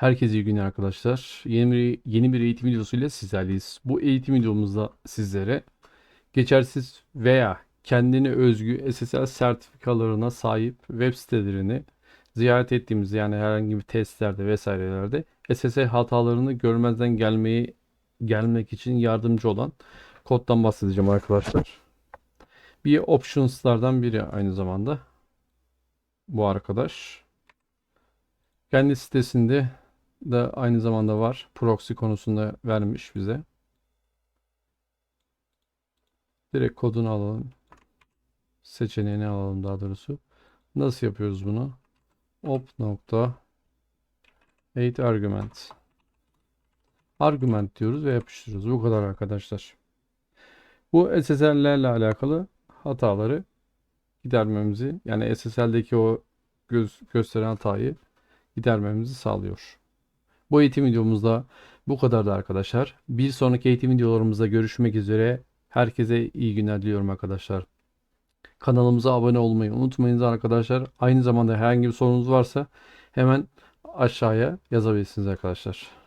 Herkese iyi günler arkadaşlar. Yeni bir, yeni bir eğitim videosuyla sizlerleyiz. Bu eğitim videomuzda sizlere geçersiz veya kendine özgü SSL sertifikalarına sahip web sitelerini ziyaret ettiğimiz yani herhangi bir testlerde vesairelerde SSL hatalarını görmezden gelmeyi gelmek için yardımcı olan koddan bahsedeceğim arkadaşlar. Bir options'lardan biri aynı zamanda bu arkadaş. Kendi sitesinde da aynı zamanda var. Proxy konusunda vermiş bize. Direkt kodunu alalım. Seçeneğini alalım daha doğrusu. Nasıl yapıyoruz bunu? Op nokta 8 argument. Argument diyoruz ve yapıştırıyoruz. Bu kadar arkadaşlar. Bu SSL'lerle alakalı hataları gidermemizi yani SSL'deki o göz, gösteren hatayı gidermemizi sağlıyor. Bu eğitim videomuzda bu kadardı arkadaşlar. Bir sonraki eğitim videolarımızda görüşmek üzere. Herkese iyi günler diliyorum arkadaşlar. Kanalımıza abone olmayı unutmayınız arkadaşlar. Aynı zamanda herhangi bir sorunuz varsa hemen aşağıya yazabilirsiniz arkadaşlar.